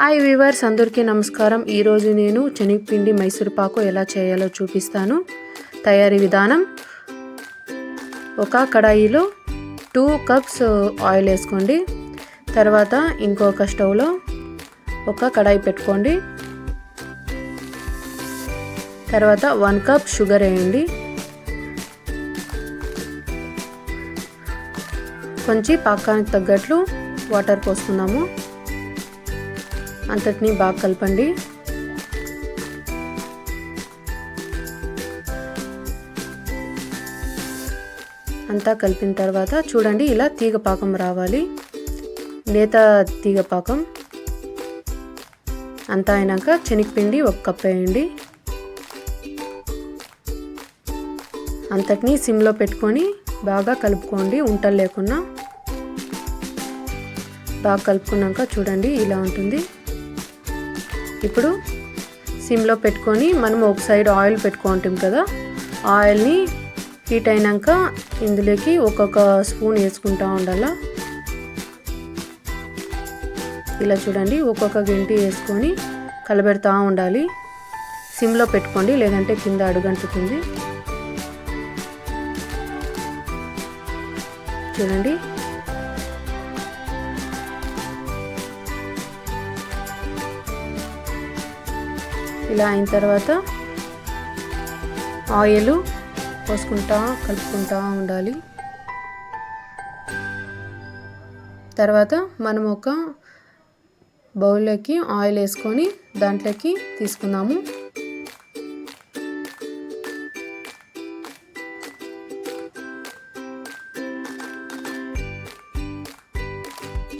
Hi weavers అందరికీ నమస్కారం. ఈరోజు నేను శనగపిండి మైసూర్ పాకు ఎలా చేయాలో చూపిస్తాను. తయారీ విధానం ఒక కడాయిలో టూ కప్స్ ఆయిల్ వేసుకోండి. తర్వాత ఇంకొక స్టవ్లో ఒక కడాయి పెట్టుకోండి. తర్వాత వన్ కప్ షుగర్ వేయండి. కొంచెం పాకానికి తగ్గట్లు వాటర్ పోసుకుందాము. అంతటిని బాగా కలపండి. అంతా కలిపిన తర్వాత చూడండి ఇలా తీగ పాకం రావాలి. లేత తీగ పాకం. అంతా అయినాక శనగపిండి ఒక కప్ వేయండి. అంతటిని సిమ్లో పెట్టుకొని బాగా కలుపుకోండి ఉంటలు లేకుండా బాగా కలుపుకున్నాక చూడండి ఇలా ఉంటుంది. ఇప్పుడు సిమ్లో పెట్టుకొని మనం ఒక సైడ్ ఆయిల్ పెట్టుకుంటాం కదా ఆయిల్ని హీట్ అయినాక ఇందులోకి ఒక్కొక్క స్పూన్ వేసుకుంటా ఉండాల? ఇలా చూడండి ఒక్కొక్క గింటి వేసుకొని కలబెడతా ఉండాలి. సిమ్లో పెట్టుకోండి లేదంటే కింద అడుగంటుతుంది చూడండి ఇలా అయిన తర్వాత ఆయిల్ పోసుకుంటా కలుపుకుంటా ఉండాలి. తర్వాత మనం ఒక బౌల్లోకి ఆయిల్ వేసుకొని దాంట్లోకి తీసుకుందాము.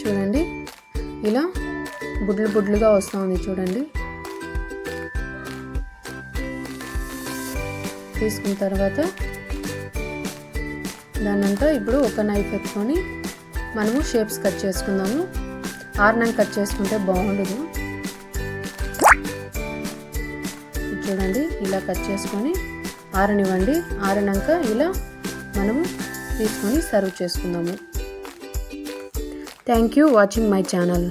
చూడండి ఇలా బుడ్లు బుడ్లుగా వస్తుంది చూడండి. తీసుకున్న తర్వాత దాన్నంతా ఇప్పుడు ఒక నైఫ్ పెట్టుకొని మనము షేప్స్ కట్ చేసుకుందాము. ఆర్నం కట్ చేసుకుంటే బాగుండదు. చూడండి ఇలా కట్ చేసుకొని ఆరనివ్వండి. ఆరినాక ఇలా మనము తీసుకొని సర్వ్ చేసుకుందాము. Thank you watching my channel